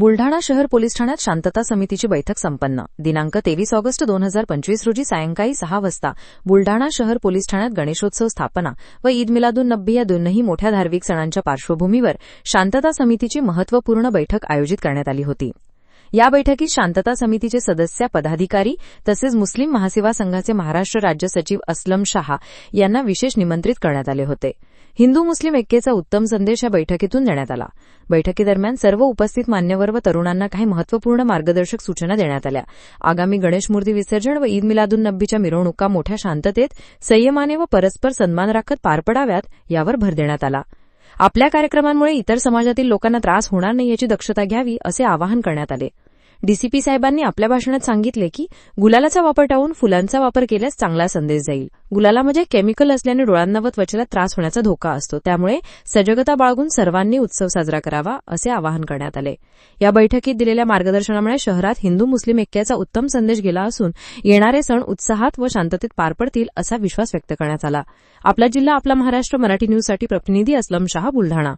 बुलढाणा शहर पोलीस ठाण्यात शांतता समितीची बैठक संपन्न. दिनांक तेवीस ऑगस्ट दोन हजार पंचवीस रोजी सायंकाळी सहा वाजता बुलढाणा शहर पोलीस ठाण्यात गणेशोत्सव स्थापना व ईद मिलादुन नब्बी या दोनही मोठ्या धार्मिक सणांच्या पार्श्वभूमीवर शांतता समितीची महत्त्वपूर्ण बैठक आयोजित करण्यात आली होती. या बैठकीत शांतता समितीचे सदस्य पदाधिकारी तसेच मुस्लिम महासेवा संघाचे महाराष्ट्र राज्य सचिव अस्लम शहा यांना विशेष निमंत्रित करण्यात आले होते. हिंदू मुस्लिम ऐक्याचा उत्तम संदेश या बैठकीतून देण्यात आला. बैठकीदरम्यान सर्व उपस्थित मान्यवर व तरुणांना काही महत्त्वपूर्ण मार्गदर्शक सूचना देण्यात आल्या. आगामी गणेश मूर्ती विसर्जन व ईद मिलादून नब्बीच्या मिरवणुका मोठ्या शांततेत संयमाने व परस्पर सन्मान राखत पार पडाव्यात यावर भर देण्यात आला. आपल्या कार्यक्रमांमुळे इतर समाजातील लोकांना त्रास होणार नाही याची दक्षता घ्यावी असे आवाहन करण्यात आले. डीसीपी साहेबांनी आपल्या भाषणात सांगितले की गुलालाचा वापर टाळून फुलांचा वापर केल्यास चांगला संदेश जाईल. गुलाला म्हणजे केमिकल असल्याने डोळ्यांना व त्वचेला त्रास होण्याचा धोका असतो. त्यामुळे सजगता बाळगून सर्वांनी उत्सव साजरा करावा असे आवाहन करण्यात आले. या बैठकीत दिलेल्या मार्गदर्शनामुळे शहरात हिंदू मुस्लिम ऐक्याचा उत्तम संदेश गेला असून येणारे सण उत्साहात व शांततेत पार पडतील असा विश्वास व्यक्त करण्यात आला. आपला जिल्हा आपला महाराष्ट्र मराठी न्यूजसाठी प्रतिनिधी असलम शहा बुलढाणा.